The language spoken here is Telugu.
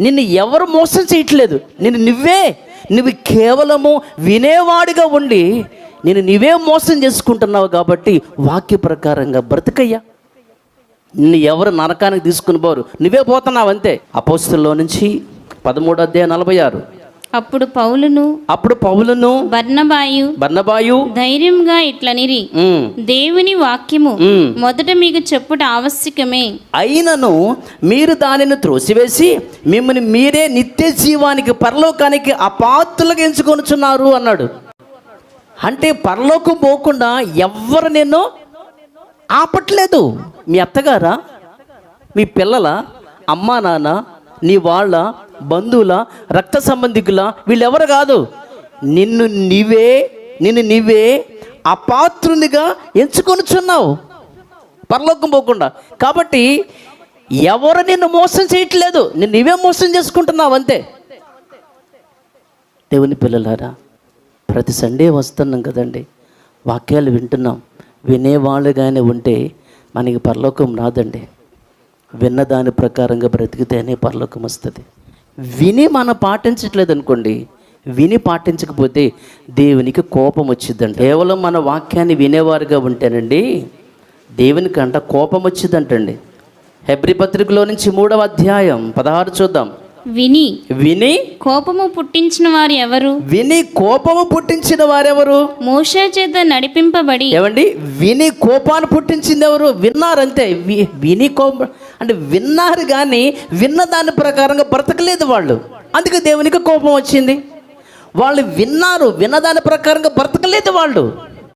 నిన్ను ఎవరు మోసం చేయట్లేదు. నిన్ను నువ్వే నువ్వు కేవలము వినేవాడిగా ఉండి నేను నువ్వే మోసం చేసుకుంటున్నావు కాబట్టి వాక్య ప్రకారంగా బ్రతకయ్యా. నిన్ను ఎవరు నరకానికి తీసుకుని పోరు. నువ్వే పోతున్నావు అంతే. అపోస్తుల్లో నుంచి పదమూడు అధ్యాయ నలభై ఆరు. అప్పుడు పౌలును అప్పుడు పౌలను బర్నబాయు బన్నబాయు ధైర్యంగా ఇట్లనిరి. దేవుని వాక్యము. మొదట మీకు చెప్పుట ఆవశ్యకమే. అయినను మీరు దానిని త్రోసివేసి మిమ్మల్ని మీరే నిత్య జీవానికి పరలోకానికి అపాత్రులుగా ఎంచుకొనుచున్నారు అన్నాడు. అంటే పరలోకం పోకుండా ఎవ్వరు నిన్ను ఆపట్లేదు. మీ అత్తగారా? మీ పిల్లల? అమ్మా నాన్న? నీ వాళ్ళ? బంధువుల రక్త సంబంధికుల వీళ్ళెవరు కాదు. నిన్ను నీవే నిన్ను నీవే అపాత్రునిగా ఎంచుకొనుచున్నావు. పరలోకం పోకుండా. కాబట్టి ఎవరు నిన్ను మోసం చేయట్లేదు. నిన్ను నీవే మోసం చేసుకుంటున్నావు అంతే. దేవుని పిల్లలారా ప్రతి సండే వస్తున్నాం కదండి. వాక్యాలు వింటున్నాం. వినేవాళ్ళుగానే ఉంటే మనకి పరలోకం రాదండి. విన్న దాని ప్రకారంగా బ్రతికితేనే పరలోకం వస్తుంది. విని మనం పాటించట్లేదు అనుకోండి విని పాటించకపోతే దేవునికి కోపం వచ్చిందండి కేవలం మన వాక్యాన్ని వినేవారుగా ఉంటేనండి దేవునికి అంట కోపం వచ్చిందంటండి హెబ్రి పత్రికలో నుంచి మూడవ అధ్యాయం పదహారు చూద్దాం. విని. విని. కోపము పుట్టించిన వారు ఎవరు? విని కోపము పుట్టించిన వారెవరు? మోషే చేత నడిపింపబడి ఏమండి? విని కోపాన్ని పుట్టించింది ఎవరు? విన్నారంతే. విని కోపం అంటే విన్నారు కానీ విన్న దాని ప్రకారంగా బ్రతకలేదు వాళ్ళు. అందుకే దేవునికి కోపం వచ్చింది. వాళ్ళు విన్నారు విన్నదాని ప్రకారంగా బ్రతకలేదు వాళ్ళు.